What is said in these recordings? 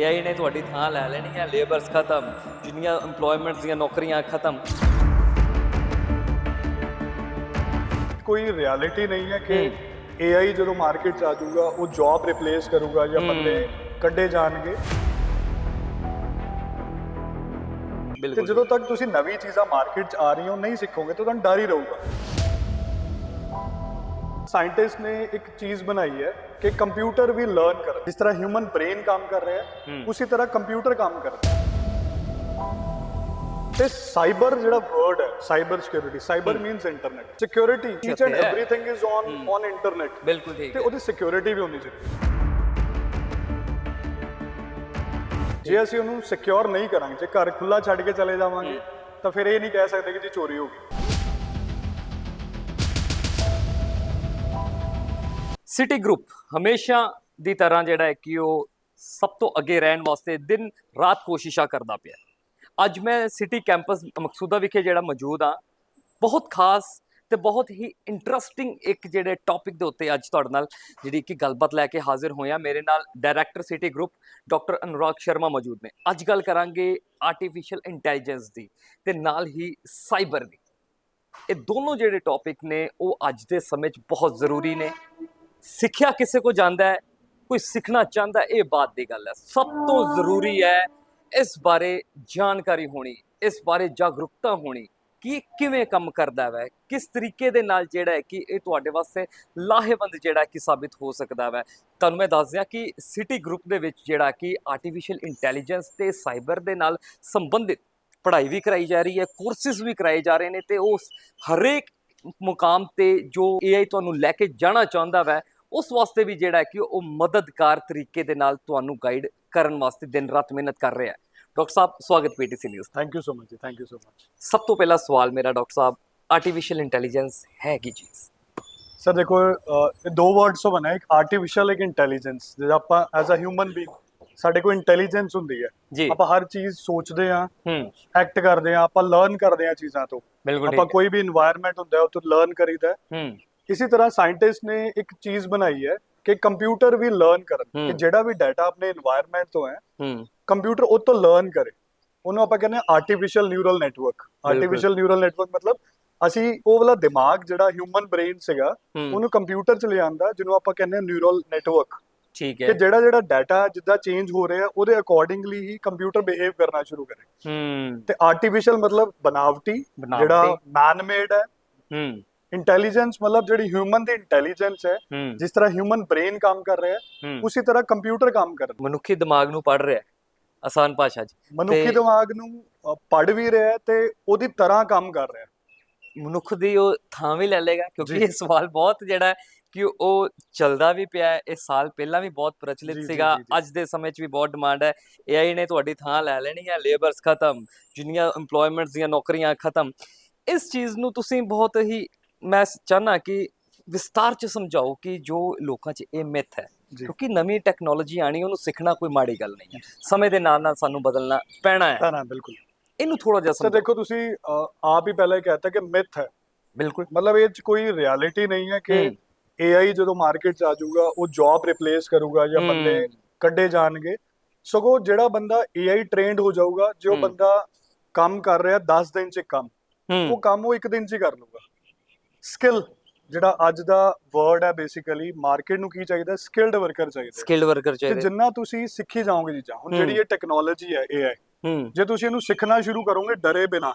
AI ਨੇ ਤੁਹਾਡੀ ਥਾਂ ਲੈ ਲੈਣੀ ਹੈ ਲੇਬਰਸ ਖਤਮ ਜਿੰਨੀਆਂ EMPLOYMENT ਦੀਆਂ ਨੌਕਰੀਆਂ ਖਤਮ। ਕੋਈ ਰਿਐਲਿਟੀ ਨਹੀਂ ਹੈ ਕਿ AI ਜਦੋਂ ਮਾਰਕੀਟ 'ਚ ਆ ਜਾਊਗਾ ਉਹ ਜੌਬ ਰਿਪਲੇਸ ਕਰੂਗਾ ਜਾਂ ਬੰਦੇ ਕੱਢੇ ਜਾਣਗੇ। ਤੇ ਬਿਲਕੁਲ। ਜਦੋਂ ਤੱਕ ਤੁਸੀਂ ਨਵੀਂ ਚੀਜ਼ਾਂ ਮਾਰਕੀਟ 'ਚ ਆ ਰਹੀਆਂ ਉਹ ਨਹੀਂ ਸਿੱਖੋਗੇ ਤਾਂ ਤੁਹਾਨੂੰ ਡਰ ਹੀ ਰਹੂਗਾ। ਸਾਇੰਟਿਸਟ ਨੇ ਇੱਕ ਚੀਜ਼ ਬਣਾਈ ਹੈ ਕਿ ਕੰਪਿਊਟਰ ਵੀ ਲਰਨ ਕਰ ਜਿਸ ਤਰ੍ਹਾਂ ਹਿਊਮਨ ਬ੍ਰੇਨ ਕੰਮ ਕਰ ਰਿਹਾ ਹੈ ਉਸੇ ਤਰ੍ਹਾਂ ਕੰਪਿਊਟਰ ਕੰਮ ਕਰਦਾ ਹੈ। ਤੇ ਸਾਈਬਰ ਜਿਹੜਾ ਵਰਡ ਹੈ cyber security cyber means internet security each end. Everything is on on internet ਬਿਲਕੁਲ ਠੀਕ ਤੇ ਉਹਦੀ ਸਿਕਿਉਰਿਟੀ ਵੀ ਹੋਣੀ ਚਾਹੀਦੀ ਜੇ ਅਸੀਂ ਉਹਨੂੰ ਸਿਕਿਉਰ ਨਹੀਂ ਕਰਾਂਗੇ ਜੇ ਘਰ ਖੁੱਲਾ ਛੱਡ ਕੇ ਚਲੇ ਜਾਵਾਂਗੇ ਤਾਂ ਫਿਰ ਇਹ ਨਹੀਂ ਕਹਿ ਸਕਦੇ ਕਿ ਜੀ ਚੋਰੀ ਹੋ ਗਈ। ਸਿਟੀ ਗਰੁੱਪ ਹਮੇਸ਼ਾ ਦੀ ਤਰ੍ਹਾਂ ਜਿਹੜਾ ਹੈ ਕਿ ਉਹ ਸਭ ਤੋਂ ਅੱਗੇ ਰਹਿਣ ਵਾਸਤੇ ਦਿਨ ਰਾਤ ਕੋਸ਼ਿਸ਼ਾਂ ਕਰਦਾ ਪਿਆ। ਅੱਜ ਮੈਂ ਸਿਟੀ ਕੈਂਪਸ ਮਕਸੂਦਾ ਵਿਖੇ ਜਿਹੜਾ ਮੌਜੂਦ ਆ ਬਹੁਤ ਖਾਸ ਤੇ ਬਹੁਤ ਹੀ ਇੰਟਰਸਟਿੰਗ ਇੱਕ ਜਿਹੜੇ ਟੌਪਿਕ ਦੇ ਉੱਤੇ ਅੱਜ ਤੁਹਾਡੇ ਨਾਲ ਜਿਹੜੀ ਕਿ ਗੱਲਬਾਤ ਲੈ ਕੇ ਹਾਜ਼ਰ ਹੋਇਆ। ਮੇਰੇ ਨਾਲ director city group doctor Anurag Sharma ਮੌਜੂਦ ਨੇ। ਅੱਜ ਗੱਲ ਕਰਾਂਗੇ ਆਰਟੀਫੀਸ਼ੀਅਲ ਇੰਟੈਲੀਜੈਂਸ ਦੀ ਤੇ ਨਾਲ ਹੀ ਸਾਈਬਰ ਦੀ। ਇਹ ਦੋਨੋਂ ਜਿਹੜੇ ਟੌਪਿਕ ਨੇ, ਉਹ ਅੱਜ ਦੇ ਸਮੇਂ 'ਚ ਬਹੁਤ ਜ਼ਰੂਰੀ ਨੇ। ਸਿੱਖਿਆ ਕਿਸੇ ਕੋ ਜਾਂਦਾ ਹੈ, ਕੋਈ ਸਿੱਖਣਾ ਚਾਹੁੰਦਾ ਇਹ ਬਾਤ ਦੀ ਗੱਲ ਹੈ। ਸਭ ਤੋਂ ਜ਼ਰੂਰੀ ਹੈ ਇਸ ਬਾਰੇ ਜਾਣਕਾਰੀ ਹੋਣੀ, ਇਸ ਬਾਰੇ ਜਾਗਰੂਕਤਾ ਹੋਣੀ ਕਿ ਕਿਵੇਂ ਕੰਮ ਕਰਦਾ ਹੈ ਕਿਸ ਤਰੀਕੇ ਦੇ ਨਾਲ ਜਿਹੜਾ ਹੈ ਕਿ ਇਹ ਤੁਹਾਡੇ ਵਾਸਤੇ ਲਾਹੇਵੰਦ ਜਿਹੜਾ ਕਿ ਸਾਬਿਤ ਹੋ ਸਕਦਾ ਹੈ ਤੁਹਾਨੂੰ ਮੈਂ ਦੱਸ ਦਿਆਂ ਕਿ ਸਿਟੀ ਗਰੁੱਪ ਦੇ ਵਿੱਚ ਜਿਹੜਾ ਕਿ ਆਰਟੀਫੀਸ਼ੀਅਲ ਇੰਟੈਲੀਜੈਂਸ ਤੇ ਸਾਈਬਰ ਦੇ ਨਾਲ ਸੰਬੰਧਿਤ ਪੜ੍ਹਾਈ ਵੀ ਕਰਾਈ ਜਾ ਰਹੀ ਹੈ ਕੋਰਸਿਸ ਵੀ ਕਰਾਏ ਜਾ ਰਹੇ ਨੇ ਤੇ ਉਹ ਹਰੇਕ ਮੁਕਾਮ ਤੇ ਜੋ AI ਤੁਹਾਨੂੰ ਲੈ ਕੇ ਜਾਣਾ ਚਾਹੁੰਦਾ ਵੈ ਉਸ ਵਾਸਤੇ ਵੀ ਜਿਹੜਾ ਕਿ ਉਹ ਮਦਦਗਾਰ ਤਰੀਕੇ ਦੇ ਨਾਲ ਤੁਹਾਨੂੰ ਗਾਈਡ ਕਰਨ ਵਾਸਤੇ ਦਿਨ ਰਾਤ ਮਿਹਨਤ ਕਰ ਰਿਹਾ ਹੈ। ਡਾਕਟਰ ਸਾਹਿਬ ਸਵਾਗਤ PTC news thank you so much thank you so much ਸਭ ਤੋਂ ਪਹਿਲਾ ਸਵਾਲ ਮੇਰਾ ਡਾਕਟਰ ਸਾਹਿਬ ਆਰਟੀਫੀਸ਼ੀਅਲ ਇੰਟੈਲੀਜੈਂਸ ਹੈ ਕੀ ਚੀਜ਼ ਸਰ ਦੇਖੋ ਦੋ ਵਰਡਸ ਤੋਂ ਬਣਾ ਇੱਕ ਆਰਟੀਫੀਸ਼ੀਅਲ ਇੱਕ ਇੰਟੈਲੀਜੈਂਸ ਜਿਹੜਾ ਆਪਾਂ ਐਜ਼ ਅ ਹਿਊਮਨ ਬੀਇੰਗ ਸਾਡੇ ਕੋਲ ਇੰਟੈਲੀਜੈਂਸ ਹੁੰਦੀ ਹੈ। ਆਪਾਂ ਹਰ ਚੀਜ਼ ਸੋਚਦੇ ਆ ਐਕਟ ਕਰਦੇ ਆ ਆਪਾਂ ਲਰਨ ਕਰਦੇ ਆ ਚੀਜ਼ਾਂ ਤੋਂ। ਆਪਾਂ ਕੋਈ ਵੀ এনवायरमेंट ਹੁੰਦਾ ਉਹ ਤੋਂ ਲਰਨ ਕਰੀਦਾ ਇਸੇ ਤਰ੍ਹਾਂ ਸਾਇੰਟਿਸਟ ਨੇ ਇੱਕ ਚੀਜ਼ ਬਣਾਈ ਹੈ ਕਿ ਕੰਪਿਊਟਰ ਵੀ ਲਰਨ ਕਰਨ ਕਿ ਜਿਹੜਾ ਵੀ ਡਾਟਾ ਆਪਣੇ এনवायरमेंट ਤੋਂ ਹੈ ਕੰਪਿਊਟਰ ਉਹ ਤੋਂ ਲਰਨ ਕਰੇ। ਉਹਨੂੰ ਆਪਾਂ ਕਹਿੰਦੇ ਆ artificial neural network artificial neural network ਮਤਲਬ ਅਸੀਂ ਉਹ ਵਾਲਾ ਦਿਮਾਗ ਜਿਹੜਾ ਹਿਊਮਨ ਬ੍ਰੇਨ ਸੀਗਾ ਉਹਨੂੰ ਕੰਪਿਊਟਰ ਚ ਲਿਆਂਦਾ ਜਿਹਨੂੰ ਆਪਾਂ ਕਹਿੰਦੇ ਆ ਨਿਊਰਲ ਨੈਟਵਰਕ ਠੀਕ ਹੈ। ਕਿ ਜਿਹੜਾ ਜਿਹੜਾ ਡਾਟਾ ਜਿੱਦਾਂ ਚੇਂਜ ਹੋ ਰਿਹਾ ਉਹਦੇ ਅਕੋਰਡਿੰਗਲੀ ਹੀ ਕੰਪਿਊਟਰ ਬਿਹੇਵ ਕਰਨਾ ਸ਼ੁਰੂ ਕਰੇ। ਹੂੰ। ਤੇ ਆਰਟੀਫੀਸ਼ੀਅਲ ਮਤਲਬ ਬਨਾਵਟੀ ਜਿਹੜਾ ਮੈਨ ਮੇਡ ਹੈ। ਹੂੰ। ਇੰਟੈਲੀਜੈਂਸ ਮਤਲਬ ਜਿਹੜੀ ਹਿਊਮਨ ਦੀ ਇੰਟੈਲੀਜੈਂਸ ਹੈ ਜਿਸ ਤਰ੍ਹਾਂ ਹਿਊਮਨ ਬ੍ਰੇਨ ਕੰਮ ਕਰ ਰਿਹਾ ਹੈ ਉਸੇ ਤਰ੍ਹਾਂ ਕੰਪਿਊਟਰ ਕੰਮ ਕਰ ਰਿਹਾ ਮਨੁੱਖੀ ਦਿਮਾਗ ਨੂੰ ਪੜ ਰਿਹਾ ਹੈ ਆਸਾਨ ਭਾਸ਼ਾ 'ਚ। ਮਨੁੱਖੀ ਦਿਮਾਗ ਨੂੰ ਪੜ ਵੀ ਰਿਹਾ ਹੈ ਤੇ ਉਹਦੀ ਤਰ੍ਹਾਂ ਕੰਮ ਕਰ ਰਿਹਾ ਹੈ। ਮਨੁੱਖ ਦੀ ਉਹ ਥਾਂ ਵੀ ਲੈ ਲੇਗਾ ਕਿਉਂਕਿ। ਇਹ ਸਵਾਲ ਬਹੁਤ ਜਿਹੜਾ ਹੈ ਕਿ ਉਹ ਚੱਲਦਾ ਵੀ ਪਿਆ ਹੈ ਇਹ ਸਾਲ ਪਹਿਲਾਂ ਵੀ ਬਹੁਤ ਪ੍ਰਚਲਿਤ ਸੀਗਾ। ਅੱਜ ਦੇ ਸਮੇਂ 'ਚ ਵੀ ਬਹੁਤ ਡਿਮਾਂਡ ਹੈ। AI ਨੇ ਤੁਹਾਡੀ ਥਾਂ ਲੈ ਲੈਣੀ ਹੈ ਲੇਬਰਸ ਖਤਮ ਜਿੰਨੀਆਂ EMPLOYMENTS ਦੀਆਂ ਨੌਕਰੀਆਂ ਖਤਮ। ਇਸ ਚੀਜ਼ ਨੂੰ ਤੁਸੀਂ ਬਹੁਤ ਹੀ ਮੈਂ ਚਾਹਨਾ ਕਿ ਵਿਸਤਾਰ 'ਚ ਸਮਝਾਓ ਕਿ ਜੋ ਲੋਕਾਂ 'ਚ ਇਹ ਮਿੱਥ ਹੈ ਕਿਉਂਕਿ ਨਵੀਂ ਟੈਕਨੋਲੋਜੀ ਆਣੀ ਉਹਨੂੰ ਸਿੱਖਣਾ ਕੋਈ ਮਾੜੀ ਗੱਲ ਨਹੀਂ ਹੈ। ਸਮੇਂ ਦੇ ਨਾਲ ਨਾਲ ਸਾਨੂੰ ਬਦਲਣਾ ਪੈਣਾ ਹੈ। ਹਾਂ ਨਾ ਬਿਲਕੁਲ। ਇਹਨੂੰ ਥੋੜਾ ਜਿਹਾ ਸਰ ਸਮਝਾਓ। ਦੇਖੋ ਤੁਸੀਂ ਆਪ ਹੀ ਪਹਿਲਾਂ ਹੀ ਕਹਿਤਾ ਕਿ ਮਿਥ ਹੈ। ਬਿਲਕੁਲ। ਮਤਲਬ ਇਹ ਚ ਕੋਈ ਰਿਐਲਿਟੀ ਨਹੀਂ ਹੈ ਕਿ। AI ਜਦੋਂ ਮਾਰਕੀਟ 'ਚ ਆ ਜਾਊਗਾ ਉਹ ਜੌਬ ਰਿਪਲੇਸ ਕਰੂਗਾ ਜਾਂ। ਬੰਦੇ ਕੱਢੇ ਜਾਣਗੇ। ਸਗੋਂ ਜਿਹੜਾ ਬੰਦਾ AI ਟ੍ਰੇਨਡ ਹੋ ਜਾਊਗਾ ਜੋ। ਬੰਦਾ ਕੰਮ ਕਰ ਰਿਹਾ 10 ਦਿਨ 'ਚ ਕੰਮ ਉਹ ਕੰਮ ਉਹ ਇੱਕ ਦਿਨ 'ਚ ਹੀ ਕਰ ਲੂਗਾ ਸਕਿੱਲ ਜਿਹੜਾ ਅੱਜ ਦਾ ਵਰਡ ਹੈ ਬੇਸਿਕਲੀ ਮਾਰਕੀਟ ਨੂੰ ਕੀ ਚਾਹੀਦਾ ਸਕਿਲਡ ਵਰਕਰ ਚਾਹੀਦਾ ਸਕਿਲਡ ਵਰਕਰ ਤੇ ਚਾਹੀਦੇ ਜਿੰਨਾ ਤੁਸੀਂ ਸਿੱਖੀ ਜਾਓਗੇ ਚੀਜ਼ਾਂ ਹੁਣ। ਜਿਹੜੀ ਇਹ ਟੈਕਨੋਲੋਜੀ ਹੈ ਹੂੰ। ਜੇ ਤੁਸੀਂ ਇਹਨੂੰ ਸਿੱਖਣਾ ਸ਼ੁਰੂ ਕਰੋਗੇ ਡਰੇ ਬਿਨਾ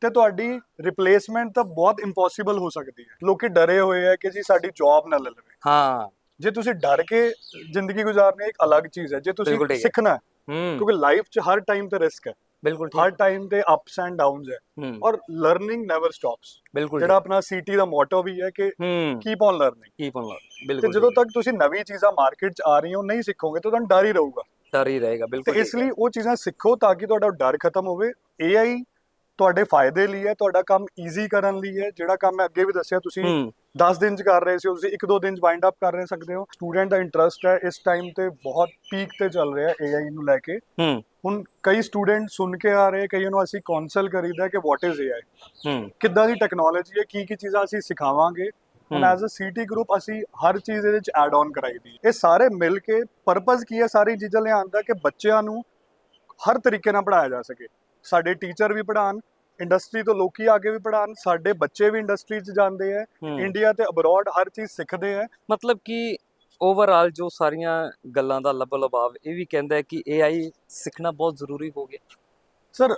ਤੇ ਤੁਹਾਡੀ ਰਿਪਲੇਸਮੈਂਟ ਤਾਂ ਬਹੁਤ ਇੰਪੋਸੀਬਲ ਹੋ ਸਕਦੀ ਹੈ। ਲੋਕੀ ਡਰੇ ਹੋਏ ਹੈ ਕਿ ਜੀ ਸਾਡੀ ਜੌਬ ਨਾ ਲੈ ਲਵੇ। ਹਾਂ। ਜੇ ਤੁਸੀਂ ਡਰ ਕੇ ਜ਼ਿੰਦਗੀ ਗੁਜ਼ਾਰਨੀ ਇੱਕ ਅਲੱਗ ਚੀਜ਼ ਹੈ। ਜੇ ਤੁਸੀਂ। ਸਿੱਖਣਾ ਕਿਉਂਕਿ ਲਾਈਫ 'ਚ ਹਰ ਟਾਈਮ ਤੇ ਰਿਸਕ ਹੈ। ਬਿਲਕੁਲ ਹਰ ਟਾਈਮ ਤੇ ਅਪਸ ਐਂਡ ਡਾਊਨਸ ਹੈ। ਹੂੰ। ਔਰ ਲਰਨਿੰਗ ਨੈਵਰ ਸਟਾਪਸ ਬਿਲਕੁਲ ਜਿਹੜਾ ਆਪਣਾ ਸੀਟੀ ਦਾ ਮੋਟੋ ਵੀ ਹੈ ਕਿ ਹੂੰ। Keep on learning keep on ਤੇ ਬਿਲਕੁਲ ਜਦੋਂ ਤੱਕ ਤੁਸੀਂ ਨਵੀਂ ਚੀਜ਼ਾਂ ਮਾਰਕੀਟ 'ਚ ਆ ਰਹੀਆਂ ਉਹ ਨਹੀਂ ਸਿੱਖੋਗੇ ਤਾਂ ਤੁਹਾਨੂੰ ਡਰ ਹੀ ਰਹੂਗਾ। ਡਰ ਹੀ ਰਹੇਗਾ ਤੇ ਬਿਲਕੁਲ ਇਸ ਲਈ ਉਹ ਚੀਜ਼ਾਂ ਸਿੱਖੋ ਤਾਂ ਕਿ ਤੁਹਾਡਾ ਡਰ ਖਤਮ ਹੋਵੇ। AI ਤੁਹਾਡੇ ਫਾਇਦੇ ਲਈ ਹੈ ਤੁਹਾਡਾ ਕੰਮ ਈਜ਼ੀ ਕਰਨ ਲਈ ਹੈ। ਜਿਹੜਾ ਕੰਮ ਮੈਂ ਅੱਗੇ ਵੀ ਦੱਸਿਆ ਤੁਸੀਂ ਹੂੰ। 10 ਦਿਨ ਚ ਕਰ ਰਹੇ ਸੀ ਤੁਸੀਂ 1-2 ਦਿਨ ਚ ਵਾਈਂਡ ਅਪ ਕਰ ਰਹੇ ਸਕਦੇ ਹੋ। ਸਟੂਡੈਂਟ ਦਾ ਇੰਟਰਸਟ ਹੈ ਇਸ ਟਾਈਮ ਤੇ ਬਹੁਤ ਪੀਕ ਤੇ ਚੱਲ ਰਿਹਾ ਹੈ AI ਨੂੰ ਲੈ ਕੇ। ਹੂੰ। ਹੁਣ ਕਈ ਸਟੂਡੈਂਟ ਸੁਣ ਕੇ ਆ ਰਹੇ ਕਈਆਂ ਨੂੰ ਅਸੀਂ ਕਾਉਂਸਲ ਕਰੀਦਾ ਕਿ ਵਾਟ ਇਜ਼ AI ਹੂੰ ਕਿੱਦਾਂ ਦੀ ਟੈਕਨੋਲੋਜੀ ਹੈ ਕੀ ਕੀ ਚੀਜ਼ਾਂ ਅਸੀਂ ਸਿਖਾਵਾਂਗੇ ਹੁਣ ਹੂੰ। ਐਜ਼ ਅ ਸੀਟੀ ਗਰੁੱਪ ਅਸੀਂ ਹਰ ਚੀਜ਼ ਇਹਦੇ ਵਿੱਚ ਐਡ ਆਨ ਕਰਾਈ ਦੀ। ਇਹ ਸਾਰੇ ਮਿਲ ਕੇ ਪਰਪਸ ਕੀ ਹੈ ਸਾਰੀ ਚੀਜ਼ਾਂ ਲਿਆਉਣ ਦਾ ਕਿ ਬੱਚਿਆਂ ਨੂੰ ਹਰ ਤਰੀਕੇ ਨਾਲ ਪੜਾਇਆ ਜਾ ਸਕੇ ਸਾਡੇ ਟੀਚਰ ਵੀ ਪੜਾਉਣ ਇੰਡਸਟਰੀ ਤੋਂ ਲੋਕੀ ਆ ਕੇ ਵੀ ਪੜਾਉਣ ਸਾਡੇ ਬੱਚੇ ਵੀ ਇੰਡਸਟਰੀ 'ਚ ਜਾਂਦੇ ਹੂੰ। ਇੰਡੀਆ ਤੇ ਅਬਰੋਡ ਹਰ ਚੀਜ਼ ਸਿੱਖਦੇ ਹੈ ਮਤਲਬ ਕਿ ਓਵਰਆਲ ਜੋ ਸਾਰੀਆਂ ਗੱਲਾਂ ਦਾ ਲੱਭ ਲਬਾਵ ਇਹ ਵੀ ਕਹਿੰਦਾ ਹੈ ਕਿ AI ਸਿੱਖਣਾ ਬਹੁਤ ਜ਼ਰੂਰੀ ਹੋ ਗਿਆ। ਸਰ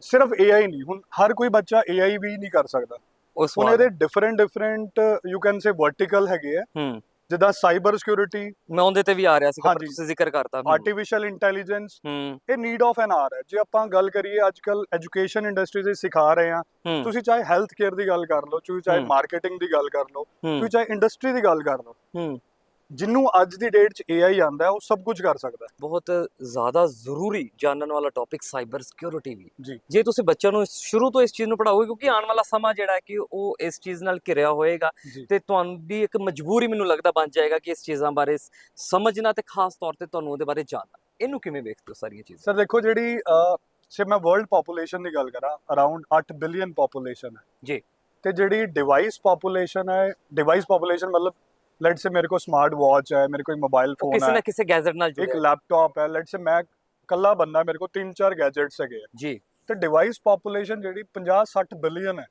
ਸਿਰਫ AI ਨਹੀਂ ਹੁਣ ਹਰ ਕੋਈ ਬੱਚਾ AI ਵੀ ਨਹੀਂ ਕਰ ਸਕਦਾ। ਉਸ ਹੁਣ ਇਹਦੇ different different you can say vertical ਹੈਗੇ ਆ। ਹੂੰ। ਜਿੱਦਾਂ ਸਾਈਬਰ ਸਿਕਿਉਰਿਟੀ ਮੈਂ ਉਹਦੇ ਤੇ ਵੀ ਆ ਰਿਹਾ ਸੀ ਪਰ ਹਾਂਜੀ। ਤੁਸੀਂ ਜ਼ਿਕਰ ਕਰਤਾ ਹੂੰ। ਆਰਟੀਫੀਸ਼ੀਅਲ ਇੰਟੈਲੀਜੈਂਸ ਹੂੰ। ਇਹ ਨੀਡ ਆਫ ਐਨ ਆਰ ਹੈ। ਜੇ ਆਪਾਂ ਗੱਲ ਕਰੀਏ ਅੱਜਕੱਲ ਐਜੂਕੇਸ਼ਨ ਇੰਡਸਟਰੀ 'ਚ ਸਿਖਾ ਰਹੇ ਆ ਹੂੰ। ਤੁਸੀਂ ਚਾਹੇ ਹੈਲਥ ਕੇਅਰ ਦੀ ਗੱਲ ਕਰ ਲਓ ਤੁਸੀਂ ਚਾਹੇ ਹੂੰ। ਮਾਰਕੀਟਿੰਗ ਦੀ ਗੱਲ ਕਰ ਲਓ ਹੂੰ। ਤੁਸੀਂ ਚਾਹੇ ਇੰਡਸਟਰੀ ਦੀ ਗੱਲ ਕਰ ਲਓ। ਹੂੰ। ਜਿੰਨੂੰ ਅੱਜ ਦੀ ਡੇਟ 'ਚ AI ਆਂਦਾ ਹੈ ਉਹ ਸਭ ਕੁਝ ਕਰ ਸਕਦਾ ਹੈ। ਬਹੁਤ ਜ਼ਿਆਦਾ ਜ਼ਰੂਰੀ ਜਾਣਨ ਵਾਲਾ ਟੌਪਿਕ ਸਾਈਬਰ ਸਿਕਿਉਰਿਟੀ ਵੀ ਜੀ। ਜੇ ਤੁਸੀਂ ਬੱਚਿਆਂ ਨੂੰ ਸ਼ੁਰੂ ਤੋਂ ਇਸ ਚੀਜ਼ ਨੂੰ ਪੜਾਓਗੇ ਕਿਉਂਕਿ ਆਉਣ ਵਾਲਾ ਸਮਾਂ ਜਿਹੜਾ ਹੈ ਕਿ ਉਹ ਇਸ ਚੀਜ਼ ਨਾਲ ਘਿਰਿਆ ਹੋਏਗਾ ਜੀ। ਤੇ ਤੁਹਾਡੀ ਇੱਕ ਮਜਬੂਰੀ ਮੈਨੂੰ ਲੱਗਦਾ ਬਣ ਜਾਏਗਾ ਕਿ ਇਸ ਚੀਜ਼ਾਂ ਬਾਰੇ ਸਮਝਣਾ ਤੇ ਖਾਸ ਤੌਰ ਤੇ ਤੁਹਾਨੂੰ ਉਹਦੇ ਬਾਰੇ ਜਾਣਨਾ। ਇਹਨੂੰ ਕਿਵੇਂ ਵੇਖਦੇ ਹੋ ਸਾਰੀਆਂ ਚੀਜ਼ਾਂ? ਸਰ ਦੇਖੋ ਜਿਹੜੀ ਅਹ, ਜੇ ਮੈਂ ਵਰਲਡ ਪੋਪੂਲੇਸ਼ਨ ਦੀ ਗੱਲ ਕਰਾਂ ਅਰਾਊਂਡ 8 ਬਿਲੀਅਨ ਪੋਪੂਲੇਸ਼ਨ ਹੈ। ਜੀ। ਤੇ ਜਿਹੜੀ ਡਿਵਾਈਸ ਪੋਪੂਲੇਸ਼ਨ ਹੈ ਡਿਵਾਈਸ ਪੋਪੂਲੇਸ਼ਨ ਮਤਲਬ ਲੈਟ ਸੇ ਮੇਰੇ ਕੋਲ ਸਮਾਰਟ ਵਾਚ ਹੈ ਮੇਰੇ ਕੋਲ ਮੋਬਾਈਲ ਉਹ ਫੋਨ ਕਿਸੇ ਹੈ ਨਾ ਕਿਸੇ ਗੈਜਟ ਨਾਲ ਇੱਕ ਜੁੜਿਆ ਹੈ। ਲੈਪਟਾਪ ਹੈ ਲੈਟ ਸੇ ਮੈਂ ਕੱਲਾ ਬੰਦਾ ਮੇਰੇ ਤਿੰਨ ਚਾਰ ਗੈਜਟਸ ਹੈਗੇ ਜੀ ਤੇ ਡਿਵਾਈਸ ਪੋਪੂਲੇਸ਼ਨ ਜਿਹੜੀ 50 60 ਬਿਲੀਅਨ ਹੈ।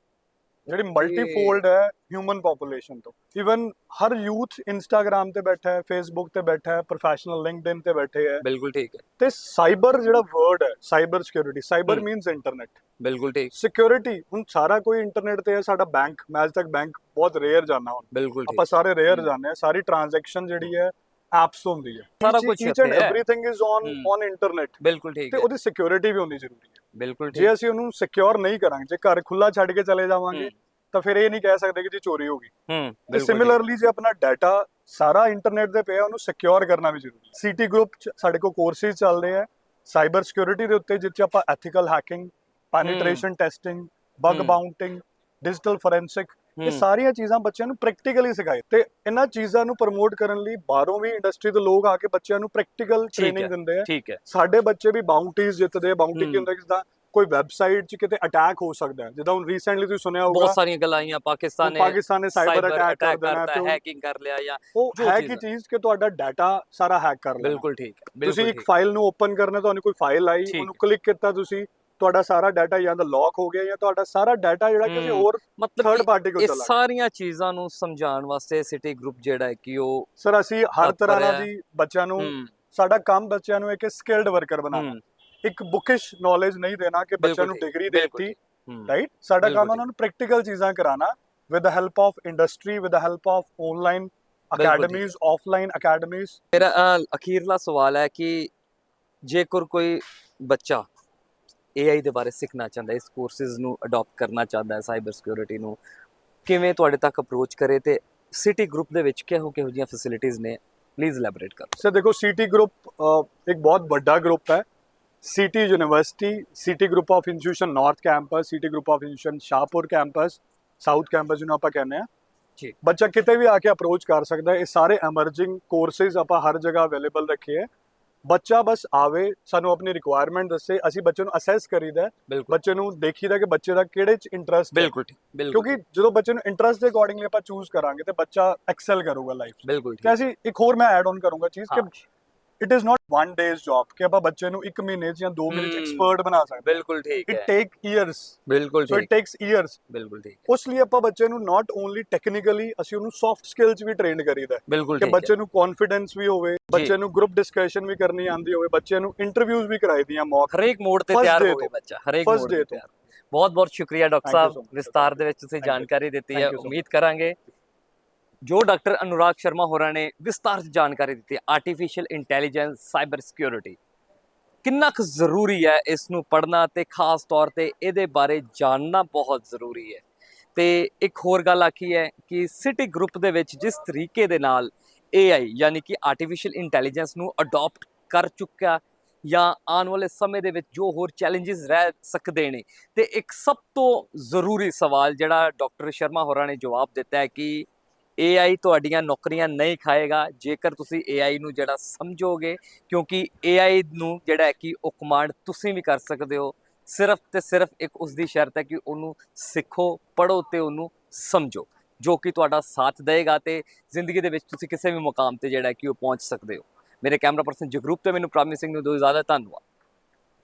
ਜਿਹੜੀ ਮਲਟੀਫੋਲਡ ਹੈ ਹਿਊਮਨ ਪੋਪੂਲੇਸ਼ਨ ਤੋਂ। ਇਵਨ ਹਰ ਯੂਥ ਇੰਸਟਾਗ੍ਰam ਤੇ ਬੈਠਾ ਹੈ ਫੇਸਬੁੱਕ ਤੇ ਬੈਠਾ ਹੈ ਪ੍ਰੋਫੈਸ਼ਨਲ ਲਿੰਕਡਇਨ ਤੇ ਬੈਠੇ ਹੈ। ਬਿਲਕੁਲ ਠੀਕ ਹੈ। ਤੇ ਸਾਈਬਰ ਜਿਹੜਾ ਵਰਡ ਹੈ cyber security cyber. Means internet ਬਿਲਕੁਲ ਠੀਕ। ਸਿਕਿਉਰਿਟੀ ਹੁਣ ਸਾਰਾ ਕੋਈ ਇੰਟਰਨੈਟ ਤੇ ਹੈ ਸਾਡਾ ਬੈਂਕ ਮੈਂ ਅੱਜ ਤੱਕ ਬੈਂਕ ਬਹੁਤ ਰੇਅਰ ਜਾਣਾ ਹੁਣ। ਬਿਲਕੁਲ ਆਪਾਂ ਸਾਰੇ ਰੇਅਰ। ਜਾਂਦੇ ਆ ਸਾਰੀ ਟ੍ਰਾਂਜੈਕਸ਼ਨ ਜਿਹੜੀ ਹੈ ਐਪਸ ਤੋਂ ਹੁੰਦੀ ਹੈ। ਸਾਰਾ ਐਂਡ ਇੱਥੇ ਹੈ। Everything is on. On internet ਬਿਲਕੁਲ ਠੀਕ ਤੇ ਉਹਦੀ ਸਿਕਿਉਰਿਟੀ ਵੀ ਹੋਣੀ ਜ਼ਰੂਰੀ ਹੈ। ਬਿਲਕੁਲ ਠੀਕ। ਜੇ ਅਸੀਂ ਉਹਨੂੰ ਸਿਕਿਉਰ ਨਹੀਂ ਕਰਾਂਗੇ ਜੇ ਘਰ ਖੁੱਲਾ ਛੱਡ ਕੇ ਚਲੇ ਜਾਵਾਂਗੇ ਤਾਂ ਫਿਰ ਇਹ ਨਹੀਂ ਕਹਿ ਸਕਦੇ ਕਿ ਜੀ ਚੋਰੀ ਹੋ ਗਈ। ਹੂੰ ਤੇ। ਸਿਮਿਲਰਲੀ ਜੇ ਆਪਣਾ ਡਾਟਾ ਸਾਰਾ ਇੰਟਰਨੈਟ ਤੇ ਪਿਆ ਉਹਨੂੰ ਸਿਕਿਉਰ ਕਰਨਾ ਵੀ ਜ਼ਰੂਰੀ ਹੈ। ਸੀਟੀ ਗਰੁੱਪ ਚ ਸਾਡੇ ਕੋਲ ਕੋਰਸਿਸ ਚੱਲਦੇ ਆ ਸਾਈਬਰ ਸਿਕਿਉਰਿਟੀ ਦੇ ਉੱਤੇ ਜਿੱਥੇ ਆਪਾਂ ethical hacking penetration testing bug. Bountying digital forensic ਇਹ ਸਾਰੀਆਂ ਚੀਜ਼ਾਂ ਬੱਚਿਆਂ ਨੂੰ ਪ੍ਰੈਕਟੀਕਲੀ ਸਿਖਾਏ ਤੇ ਇਹਨਾਂ ਚੀਜ਼ਾਂ ਨੂੰ ਪ੍ਰਮੋਟ ਕਰਨ ਲਈ ਬਾਹਰੋਂ ਵੀ ਇੰਡਸਟਰੀ ਦੇ ਲੋਕ ਆ ਕੇ ਬੱਚਿਆਂ ਨੂੰ ਪ੍ਰੈਕਟੀਕਲ। ਟ੍ਰੇਨਿੰਗ ਦਿੰਦੇ ਆ ਠੀਕ ਹੈ ਸਾਡੇ ਬੱਚੇ ਵੀ ਬਾਉਂਟੀਜ਼ ਜਿੱਤਦੇ ਆ ਬਾਉਂਟੀ ਹਮ। ਕੀ ਹੁੰਦਾ ਜਿੱਦਾਂ ਕੋਈ ਵੈਬਸਾਈਟ 'ਚ ਕਿਤੇ ਅਟੈਕ ਹੋ ਸਕਦਾ ਹੈ ਜਿੱਦਾਂ ਹੁਣ ਰੀਸੈਂਟਲੀ ਤੁਸੀਂ ਸੁਣਿਆ ਬਹੁਤ ਹੋਊਗਾ ਸਾਰੀਆਂ ਗੱਲਾਂ ਆਈਆਂ ਪਾਕਿਸਤਾਨ ਨੇ ਪਾਕਿਸਤਾਨ ਨੇ ਸਾਈਬਰ ਅਟੈਕ ਕਰ ਦੇਣਾ ਤੇ ਹੈਕਿੰਗ ਕਰ ਲਿਆ ਜਾਂ ਉਹ ਹੈ ਕੀ। ਚੀਜ਼ ਕਿ ਤੁਹਾਡਾ ਡਾਟਾ ਸਾਰਾ ਹੈਕ ਕਰ ਲੈਣਾ ਬਿਲਕੁਲ ਠੀਕ ਤੁਸੀਂ ਇੱਕ ਫਾਈਲ ਨੂੰ ਓਪਨ ਕਰਨਾ ਤੁਹਾਨੂੰ ਕੋਈ ਫਾਈਲ ਆਈ ਉਹਨੂੰ ਕਲਿੱਕ ਕੀਤਾ ਤੁਸੀਂ ਤੁਹਾਡਾ ਸਾਰਾ ਡਾਟਾ ਜਾਂ ਤਾਂ ਲੌਕ ਹੋ ਗਿਆ ਜਾਂ ਤੁਹਾਡਾ ਸਾਰਾ ਡਾਟਾ ਜਿਹੜਾ ਕਿਸੇ ਹੋਰ ਮਤਲਬ ਥਰਡ ਪਾਰਟੀ ਕੋਲ ਇਹ ਚਲਾ ਗਿਆ। ਸਾਰੀਆਂ ਚੀਜ਼ਾਂ ਨੂੰ ਸਮਝਾਉਣ ਵਾਸਤੇ ਸਿਟੀ ਗਰੁੱਪ ਜਿਹੜਾ ਹੈ ਕਿ ਉਹ ਸਰ ਅਸੀਂ ਹਰ ਤਰ੍ਹਾਂ। ਨਾਲ ਦੀ ਬੱਚਿਆਂ ਨੂੰ ਸਾਡਾ ਕੰਮ ਬੱਚਿਆਂ ਨੂੰ ਇੱਕ ਸਕਿਲਡ ਵਰਕਰ ਬਣਾਉਣਾ ਇੱਕ ਬੁਕਿਸ਼ ਨੌਲੇਜ ਨਹੀਂ ਦੇਣਾ ਕਿ ਬੱਚਿਆਂ ਨੂੰ ਡਿਗਰੀ ਦੇਤੀ। ਰਾਈਟ ਸਾਡਾ ਕੰਮ। ਉਹਨਾਂ ਨੂੰ ਪ੍ਰੈਕਟੀਕਲ ਚੀਜ਼ਾਂ ਕਰਾਣਾ with the help of industry with the help of online. Academies offline academies ਮੇਰਾ ਅਖੀਰਲਾ ਸਵਾਲ ਹੈ ਕਿ ਜੇਕਰ ਕੋਈ ਬੱਚਾ AI ਦੇ ਬਾਰੇ ਸਿੱਖਣਾ ਚਾਹੁੰਦਾ ਹੈ ਇਸ ਕੋਰਸਿਸ ਨੂੰ ਅਡਾਪਟ ਕਰਨਾ ਚਾਹੁੰਦਾ ਹੈ ਸਾਈਬਰ ਸਿਕਿਉਰਿਟੀ ਨੂੰ ਕਿਵੇਂ ਤੁਹਾਡੇ ਤੱਕ ਅਪਰੋਚ ਕਰੇ ਤੇ ਸਿਟੀ ਗਰੁੱਪ ਦੇ ਵਿੱਚ ਕਿਹੋ ਕਿਹੋ ਜਿਹੀਆਂ ਫੈਸਿਲਿਟੀਆਂ ਨੇ ਪਲੀਜ਼ ਐਲੈਬੋਰੇਟ ਕਰੋ। ਸਰ ਦੇਖੋ ਸੀਟੀ ਗਰੁੱਪ ਇੱਕ ਬਹੁਤ ਵੱਡਾ ਗਰੁੱਪ ਹੈ। City university city group of institution north campus city group of institution Shahpur campus south campus ਜਿਹਨੂੰ ਆਪਾਂ ਕਹਿੰਦੇ ਆ ਜੀ। ਬੱਚਾ ਕਿਤੇ ਵੀ ਆ ਕੇ ਅਪਰੋਚ ਕਰ ਸਕਦਾ ਹੈ। ਇਹ ਸਾਰੇ ਐਮਰਜਿੰਗ ਕੋਰਸਿਸ ਆਪਾਂ ਹਰ ਜਗ੍ਹਾ ਅਵੇਲੇਬਲ ਰੱਖੇ ਹੈ। ਬੱਚਾ ਬਸ ਆਵੇ ਸਾਨੂੰ ਆਪਣੀ ਰਿਕੁਆਇਰਮੈਂਟ ਦੱਸੇ ਅਸੀਂ ਬੱਚੇ ਨੂੰ ਅਸੈਸ ਕਰੀਦਾ ਬੱਚੇ ਨੂੰ ਦੇਖੀਦਾ ਕਿ ਬੱਚੇ ਦਾ ਕਿਹੜੇ ਚ ਇੰਟਰਸਟ ਹੈ। ਬਿਲਕੁਲ ਠੀਕ, ਬਿਲਕੁਲ। ਕਿਉਂਕਿ ਜਦੋਂ ਬੱਚੇ ਨੂੰ ਇੰਟਰਸਟ ਦੇ ਅਕੋਰਡਿੰਗਲੀ ਆਪਾਂ ਚੂਜ਼ ਕਰਾਂਗੇ ਤੇ ਬੱਚਾ ਐਕਸੈਲ ਕਰੂਗਾ ਲਾਈਫ ਬਿਲਕੁਲ ਕਿ ਅਸੀਂ ਇੱਕ ਹੋਰ ਮੈਂ ਐਡ ਆਨ ਕਰੂੰਗਾ ਚੀਜ਼ ਕਿ it is not one day's job ਕਿ ਆਪਾਂ ਬੱਚੇ ਨੂੰ ਇੱਕ ਮਹੀਨੇ 'ਚ ਜਾਂ ਦੋ ਮਹੀਨੇ 'ਚ ਐਕਸਪਰਟ ਬਣਾ ਸਕਦੇ ਬਿਲਕੁਲ ਠੀਕ ਇਟ ਹੈ ਟੇਕ ਇਅਰਸ ਬਿਲਕੁਲ ਸੋ ਇਟ ਠੀਕ ਟੇਕਸ ਇਅਰਸ ਬਿਲਕੁਲ ਠੀਕ ਉਸ ਲਈ ਆਪਾਂ ਬੱਚੇ ਨੂੰ ਨਾਟ ਓਨਲੀ ਟੈਕਨੀਕਲੀ ਅਸੀਂ ਉਹਨੂੰ ਸੌਫਟ ਸਕਿੱਲਸ ਵੀ ਟ੍ਰੇਨ ਕਰੀਦਾ ਕਿ ਠੀਕ ਬੱਚੇ ਨੂੰ ਕੌਨਫੀਡੈਂਸ ਵੀ ਹੋਵੇ ਬੱਚੇ ਨੂੰ ਗਰੁੱਪ ਡਿਸਕਸ਼ਨ ਵੀ ਕਰਨੀ ਆਉਂਦੀ ਹੋਵੇ ਬੱਚੇ ਨੂੰ ਇੰਟਰਵਿਊਜ਼ ਵੀ ਕਰਾਈ ਦੀਆਂ ਮੌਕ ਹਰੇਕ ਮੋਡ ਤੇ ਤਿਆਰ ਹੋਵੇ। ਬੱਚਾ ਹਰੇਕ day ਤੇ। ਤਿਆਰ ਬਹੁਤ ਬਹੁਤ ਸ਼ੁਕਰੀਆ ਡਾਕਟਰ ਸਾਹਿਬ ਵਿਸਤਾਰ. ਦੇ ਵਿੱਚ ਤੁਸੀਂ. ਜਾਣਕਾਰੀ ਦਿੱਤੀ ਹੈ. ਉਮੀਦ ਕਰਾਂਗੇ ਜੋ ਡਾਕਟਰ ਅਨੁਰਾਗ ਸ਼ਰਮਾ ਹੋਰਾਂ ਨੇ ਵਿਸਤਾਰ 'ਚ ਜਾਣਕਾਰੀ ਦਿੱਤੀ ਹੈ ਆਰਟੀਫੀਸ਼ੀਅਲ ਇੰਟੈਲੀਜੈਂਸ ਸਾਈਬਰ ਸਿਕਿਉਰਿਟੀ ਕਿੰਨਾ ਕੁ ਜ਼ਰੂਰੀ ਹੈ ਇਸ ਨੂੰ ਪੜ੍ਹਨਾ ਤੇ ਖਾਸ ਤੌਰ ਤੇ ਇਹਦੇ ਬਾਰੇ ਜਾਣਨਾ ਬਹੁਤ ਜ਼ਰੂਰੀ ਹੈ। ਤੇ ਇੱਕ ਹੋਰ ਗੱਲ ਆਖੀ ਹੈ ਕਿ ਸਿਟੀ ਗਰੁੱਪ ਦੇ ਵਿੱਚ ਜਿਸ ਤਰੀਕੇ ਦੇ ਨਾਲ AI ਯਾਨੀ ਕਿ ਆਰਟੀਫੀਸ਼ੀਅਲ ਇੰਟੈਲੀਜੈਂਸ ਨੂੰ ਅਡਾਪਟ ਕਰ ਚੁੱਕਿਆ ਜਾਂ ਆਉਣ ਵਾਲੇ ਸਮੇਂ ਦੇ ਵਿੱਚ ਜੋ ਹੋਰ ਚੈਲੰਜਸ ਰਹਿ ਸਕਦੇ ਨੇ, ਤੇ ਇੱਕ ਸਭ ਤੋਂ ਜ਼ਰੂਰੀ ਸਵਾਲ ਜਿਹੜਾ ਡਾਕਟਰ ਸ਼ਰਮਾ ਹੋਰਾਂ ਨੇ ਜਵਾਬ ਦਿੱਤਾ ਹੈ ਕਿ AI ਤੁਹਾਡੀਆਂ ਨੌਕਰੀਆਂ ਨਹੀਂ ਖਾਏਗਾ। ਜੇਕਰ ਤੁਸੀਂ AI ਨੂੰ ਜਿਹੜਾ ਸਮਝੋਗੇ, ਕਿਉਂਕਿ AI ਨੂੰ ਜਿਹੜਾ ਕਿ ਉਹ ਕਮਾਂਡ ਤੁਸੀਂ ਵੀ ਕਰ ਸਕਦੇ ਹੋ। ਸਿਰਫ ਤੇ ਸਿਰਫ ਇੱਕ ਉਸ ਦੀ ਸ਼ਰਤ ਹੈ ਕਿ ਉਹਨੂੰ ਸਿੱਖੋ ਪੜੋ ਤੇ ਉਹਨੂੰ ਸਮਝੋ, ਜੋ ਕਿ ਤੁਹਾਡਾ ਸਾਥ ਦੇਵੇਗਾ ਤੇ ਜ਼ਿੰਦਗੀ ਦੇ ਵਿੱਚ ਤੁਸੀਂ ਕਿਸੇ ਵੀ ਮੁਕਾਮ ਤੇ ਜਿਹੜਾ ਕਿ ਉਹ ਪਹੁੰਚ ਸਕਦੇ ਹੋ। ਮੇਰੇ ਕੈਮਰਾ ਪਰਸਨ ਜਗਰੂਪ ਤੇ ਮੈਨੂੰ ਪ੍ਰਾਮਿਸ ਸਿੰਘ ਨੂੰ ਦੋ ਜ਼ਿਆਦਾ ਧੰਨਵਾਦ।